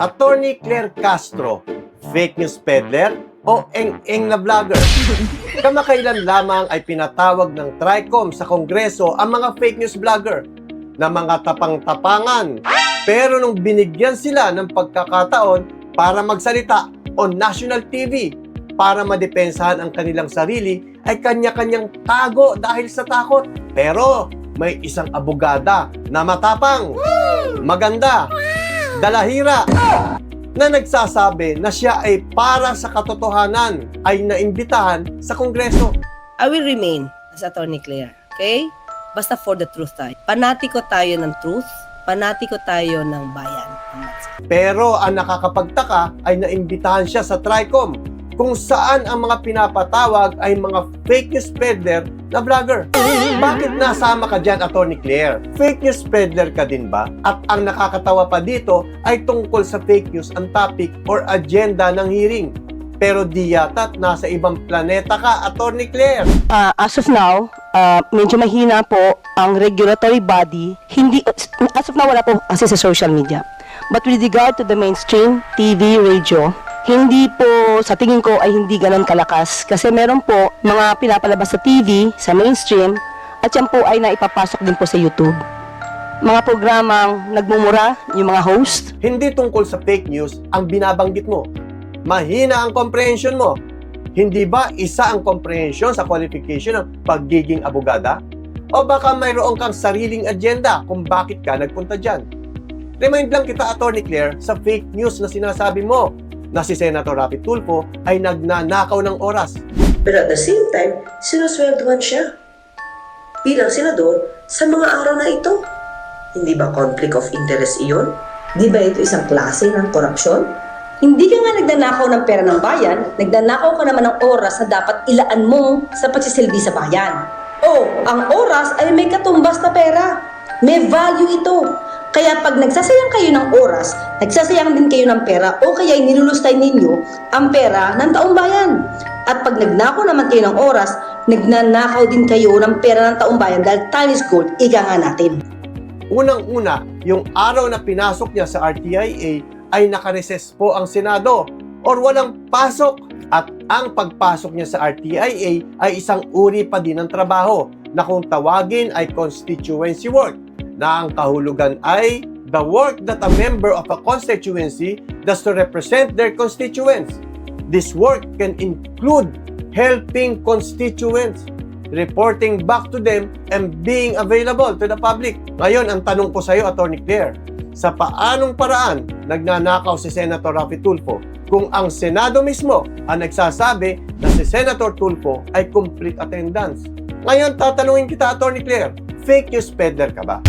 Attorney Claire Castro, fake news peddler o eng-eng na vlogger? Kamakailan lamang ay pinatawag ng TRICOM sa Kongreso ang mga fake news vlogger na mga tapang-tapangan. Pero nung binigyan sila ng pagkakataon para magsalita on national TV para madepensahan ang kanilang sarili ay kanya-kanyang tago dahil sa takot. Pero may isang abogada na matapang, maganda, dalahira, na nagsasabi na siya ay para sa katotohanan ay naimbitahan sa Kongreso. I will remain as Attorney Claire. Okay? Basta for the truth tayo. Panatiko tayo ng truth. Panatiko tayo ng bayan. Pero ang nakakapagtaka ay naimbitahan siya sa TRICOM kung saan ang mga pinapatawag ay mga fake news peddler na vlogger. Bakit nasama ka dyan, Attorney Claire? Fake news peddler ka din ba? At ang nakakatawa pa dito ay tungkol sa fake news ang topic or agenda ng hearing. Pero di yata't nasa ibang planeta ka, Attorney Claire. Ah, as of now, ah, medyo mahina po ang regulatory body. Hindi, as of now, wala po kasi sa social media. But with regard to the mainstream TV, radio, hindi po, sa tingin ko, ay hindi ganun kalakas. Kasi meron po mga pinapalabas sa TV, sa mainstream, at yan po ay naipapasok din po sa YouTube. Mga programang nagmumura, yung mga host, Hindi tungkol sa fake news ang binabanggit mo. Mahina ang comprehension mo. Hindi ba isa ang comprehension sa qualification ng pagiging abogada? O baka mayroon kang sariling agenda kung bakit ka nagpunta dyan? Remind lang kita, Attorney Claire, sa fake news na sinasabi mo na si Senator Rapi Tulfo ay nagnanakaw ng oras. Pero at the same time, sinusweldohan siya bilang senador sa mga araw na ito. Hindi ba conflict of interest iyon? Di ba ito isang klase ng korupsyon? Hindi ka nga nagnanakaw ng pera ng bayan, nagnanakaw ka naman ng oras na dapat ilaan mo sa pagsisilbi sa bayan. O, ang oras ay may katumbas na pera. May value ito. Kaya pag nagsasayang kayo ng oras, nagsasayang din kayo ng pera o kaya nilulustay ninyo ang pera ng taong bayan. At pag nagnakaw naman kayo ng oras, nagnanakaw din kayo ng pera ng taong bayan dahil time is gold, ika nga natin. Unang-una, yung araw na pinasok niya sa RTIA ay nakareses po ang Senado or walang pasok. At ang pagpasok niya sa RTIA ay isang uri pa din ng trabaho na kung tawagin ay constituency work na ang kahulugan ay the work that a member of a constituency does to represent their constituents. This work can include helping constituents, reporting back to them, and being available to the public. Ngayon, ang tanong ko sa iyo, Attorney Claire, sa paanong paraan nagnanakaw si Senator Rafi Tulfo kung ang Senado mismo ang nagsasabi na si Senator Tulfo ay complete attendance? Ngayon, tatanungin kita, Attorney Claire, fake news peddler ka ba?